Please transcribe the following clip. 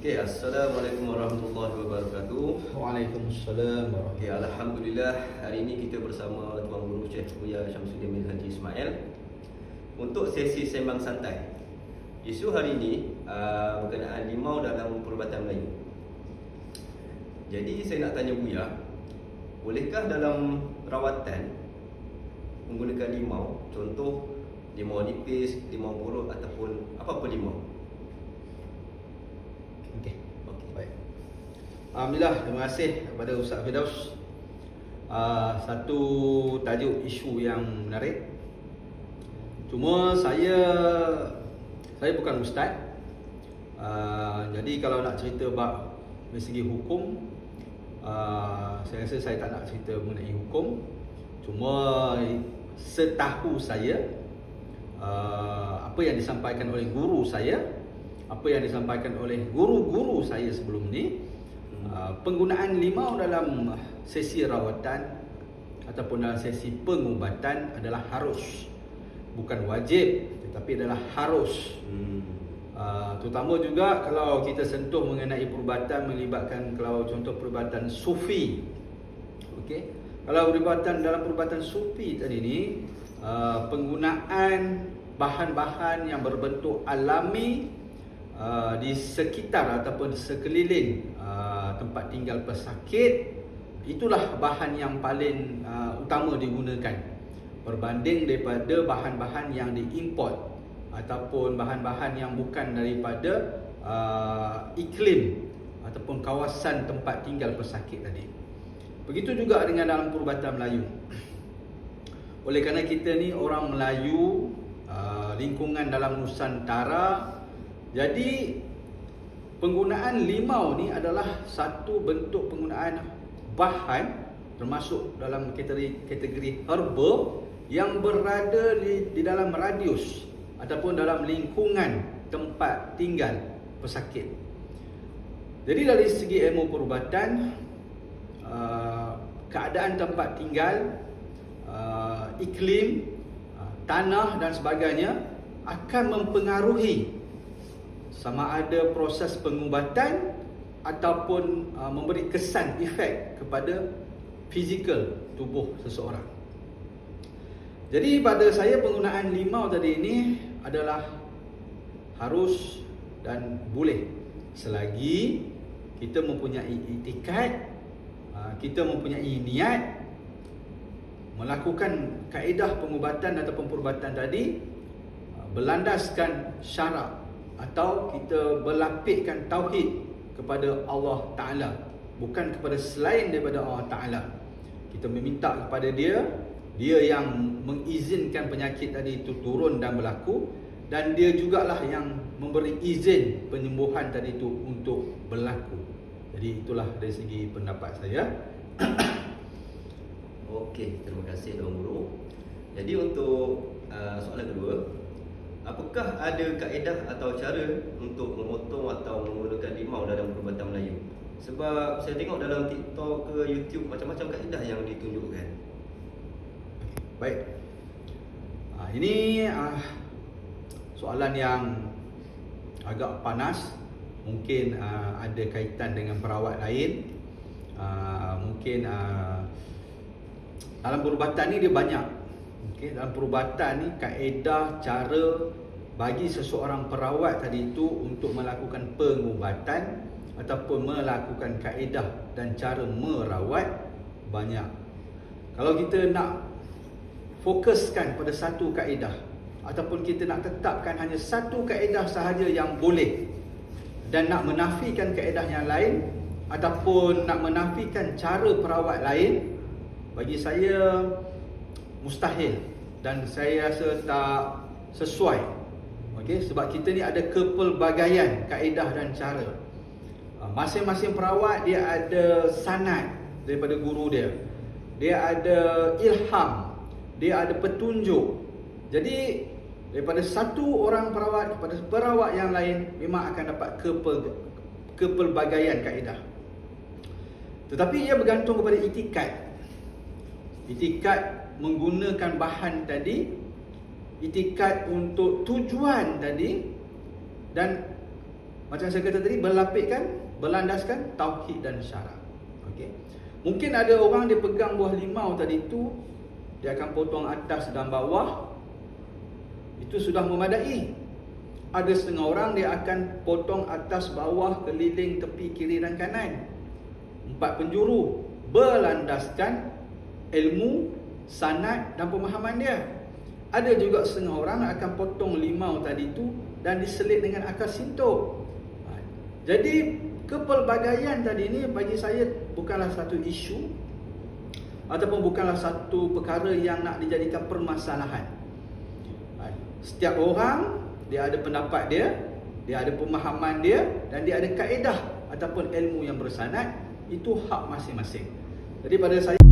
Okey, Assalamualaikum warahmatullahi wabarakatuh. Waalaikumsalam Okey, Alhamdulillah hari ini kita bersama Tuan Guru Syekh Buya Syamsuddin bin Haji Ismail untuk sesi sembang santai. Isu hari ini uh, berkenaan limau dalam perubatan Melayu. Jadi saya nak tanya Buya, bolehkah dalam rawatan menggunakan limau, contoh limau nipis, limau buruk ataupun apa-apa limau? Okey. Okey. Baik. Alhamdulillah, terima kasih kepada Ustaz Firdaus. Uh, satu tajuk isu yang menarik. Cuma saya saya bukan ustaz. Uh, jadi kalau nak cerita bab dari segi hukum uh, saya rasa saya tak nak cerita mengenai hukum. Cuma setahu saya uh, apa yang disampaikan oleh guru saya apa yang disampaikan oleh guru-guru saya sebelum ni uh, penggunaan limau dalam sesi rawatan ataupun dalam sesi pengubatan adalah harus. Bukan wajib tetapi adalah harus. Hmm. uh, terutama juga kalau kita sentuh mengenai perubatan melibatkan kalau contoh perubatan sufi. Okey? Kalau perubatan dalam perubatan sufi tadi ni uh, penggunaan bahan-bahan yang berbentuk alami uh, di sekitar ataupun sekeliling uh, tempat tinggal pesakit itulah bahan yang paling uh, utama digunakan berbanding daripada bahan-bahan yang diimport ataupun bahan-bahan yang bukan daripada uh, iklim ataupun kawasan tempat tinggal pesakit tadi. Begitu juga dengan dalam perubatan Melayu. Oleh kerana kita ni orang Melayu, uh, lingkungan dalam Nusantara, jadi penggunaan limau ni adalah satu bentuk penggunaan bahan termasuk dalam kategori kategori herba yang berada di, di dalam radius ataupun dalam lingkungan tempat tinggal pesakit. Jadi dari segi ilmu perubatan uh, keadaan tempat tinggal uh, iklim uh, tanah dan sebagainya akan mempengaruhi sama ada proses pengubatan ataupun uh, memberi kesan efek kepada fizikal tubuh seseorang. Jadi pada saya penggunaan limau tadi ini adalah harus dan boleh selagi kita mempunyai itikad, uh, kita mempunyai niat melakukan kaedah pengubatan ataupun perubatan tadi uh, berlandaskan syarak atau kita berlapikkan tauhid kepada Allah Taala bukan kepada selain daripada Allah Taala. Kita meminta kepada dia, dia yang mengizinkan penyakit tadi itu turun dan berlaku dan dia jugalah yang memberi izin penyembuhan tadi itu untuk berlaku. Jadi itulah dari segi pendapat saya. Okey, terima kasih Tuan Guru. Jadi untuk uh, soalan kedua, apakah ada kaedah atau cara untuk memotong atau menggunakan limau dalam perubatan Melayu? Sebab saya tengok dalam TikTok ke YouTube macam-macam kaedah yang ditunjukkan. Baik. Ha, ini uh, soalan yang agak panas. Mungkin uh, ada kaitan dengan perawat lain. Uh, mungkin uh, dalam perubatan ni dia banyak. Okey, dalam perubatan ni kaedah cara bagi seseorang perawat tadi itu untuk melakukan pengubatan ataupun melakukan kaedah dan cara merawat banyak. Kalau kita nak fokuskan pada satu kaedah ataupun kita nak tetapkan hanya satu kaedah sahaja yang boleh dan nak menafikan kaedah yang lain ataupun nak menafikan cara perawat lain bagi saya mustahil dan saya rasa tak sesuai. Okey sebab kita ni ada kepelbagaian kaedah dan cara. Ah, masing-masing perawat dia ada sanad daripada guru dia. Dia ada ilham. Dia ada petunjuk. Jadi daripada satu orang perawat kepada perawat yang lain memang akan dapat kepel, kepelbagaian kaedah. Tetapi ia bergantung kepada itikat. Itikat menggunakan bahan tadi itikat untuk tujuan tadi dan macam saya kata tadi berlapikkan, berlandaskan tauhid dan syarak. Okey. Mungkin ada orang dia pegang buah limau tadi tu dia akan potong atas dan bawah itu sudah memadai. Ada setengah orang dia akan potong atas bawah keliling tepi kiri dan kanan. Empat penjuru berlandaskan ilmu, sanad dan pemahaman dia. Ada juga setengah orang akan potong limau tadi tu dan diselit dengan akar sintok. Ha, jadi kepelbagaian tadi ni bagi saya bukanlah satu isu ataupun bukanlah satu perkara yang nak dijadikan permasalahan. Ha, setiap orang dia ada pendapat dia, dia ada pemahaman dia dan dia ada kaedah ataupun ilmu yang bersanad, itu hak masing-masing. Jadi pada saya